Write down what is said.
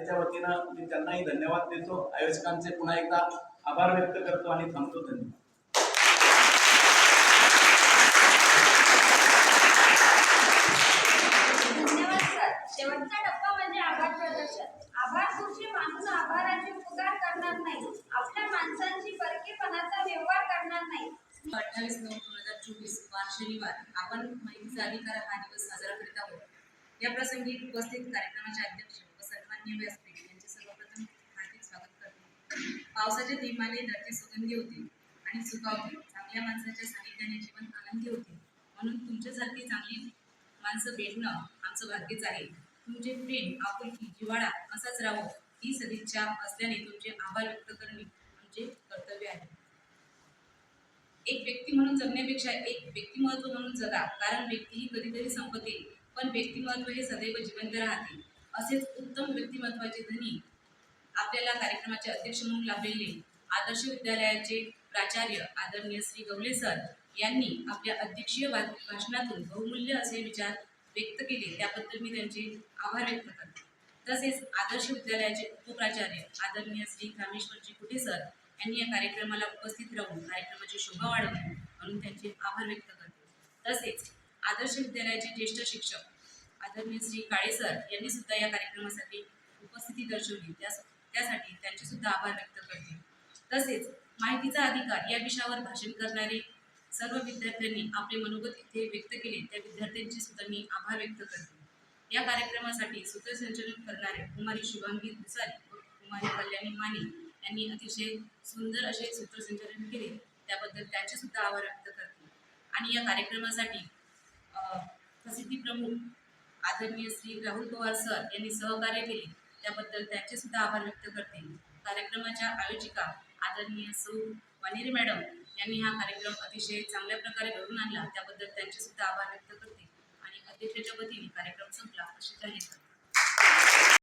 त्याच्या वतीनं मी त्यांनाही धन्यवाद देतो. आयोजकांचे पुन्हा एकदा आभार व्यक्त करतो आणि थांबतो धन्यवाद धन्यवाद सर. शेवटचा टप्पा म्हणजे आभार प्रदर्शन. आभार खुर्ची मानून आभाराची उपकार करणार नाही. आपल्या माणसांची परकेपणाचा व्यवहार करणार नाही. अठ्ठावीस नऊ दोन हजार चोवीस वार शनिवार आपण माहितीचा अधिकार हा दिवस साजरा करीत आहोत. या प्रसंगी उपस्थित कार्यक्रमाचे अध्यक्ष व व्यासपीठ यांचे सर्वप्रथम हार्दिक स्वागत करतो. पावसाच्या थेंबाने धरती सुगंधी होती आणि सुकावती चांगल्या माणसाच्या सानिध्याने जीवन आनंदी होते. म्हणून तुमच्यासारखी चांगली माणसं भेटणं आमचं भाग्यच आहे. तुमचे प्रेम आपुलकी जिवाळा असाच राहो ही सदिच्छा असल्याने तुमचे आभार व्यक्त करणे आमचे कर्तव्य आहे. एक व्यक्ती म्हणून जगण्यापेक्षा एक व्यक्तिमत्व म्हणून जगा. कारण व्यक्ती ही कधीतरी संपते पण व्यक्तिमत्व हे सदैव जिवंत राहते. असेच उत्तम व्यक्तिमत्वाचे धनी आपल्याला कार्यक्रमाचे अध्यक्ष म्हणून लाभलेले आदर्श विद्यालयाचे प्राचार्य आदरणीय श्री गवले सर यांनी आपल्या अध्यक्षीय भाषणातून बहुमूल्य असे विचार व्यक्त केले त्याबद्दल मी त्यांचे आभार व्यक्त करते. तसेच आदर्श विद्यालयाचे उपप्राचार्य आदरणीय श्री कामेश्वरजी कुठे सर यांनी या कार्यक्रमाला उपस्थित राहून कार्यक्रमाची शोभा वाढवली म्हणून त्यांचे आभार व्यक्त करते. तसेच आदर्श विद्यालयाचे ज्येष्ठ शिक्षक आदरणीय श्री काळे सर यांनी सुद्धा या कार्यक्रमासाठी उपस्थिती दर्शवली. त्या त्यासाठी त्यांचे सुद्धा आभार व्यक्त करते. तसेच माहितीचा अधिकार या विषयावर भाषण करणारे सर्व विद्यार्थ्यांनी आपले मनोगत इथे व्यक्त केले त्या विद्यार्थ्यांचे सुद्धा मी आभार व्यक्त करते. या कार्यक्रमासाठी सूत्रसंचलन करणारे कुमारी शुभांगी दुसारी व कुमारी कल्याणी माने यांनी अतिशय सुंदर असे सूत्रसंचलन केले. त्याबद्दल त्यांचे सुद्धा आभार व्यक्त करते. आणि या कार्यक्रमासाठी प्रसिद्धी प्रमुख आदरणीय श्री राहुल पवार सर यांनी सहकार्य केले. त्याबद्दल त्यांचे सुद्धा आभार व्यक्त करते. कार्यक्रमाच्या आयोजिका आदरणीय सौ वानेरे मॅडम यांनी हा कार्यक्रम अतिशय चांगल्या प्रकारे घडून आणला. त्याबद्दल त्यांचे सुद्धा आभार व्यक्त करते. आणि अध्यक्षाच्या वतीने कार्यक्रम संपला. अशी जाहीर करते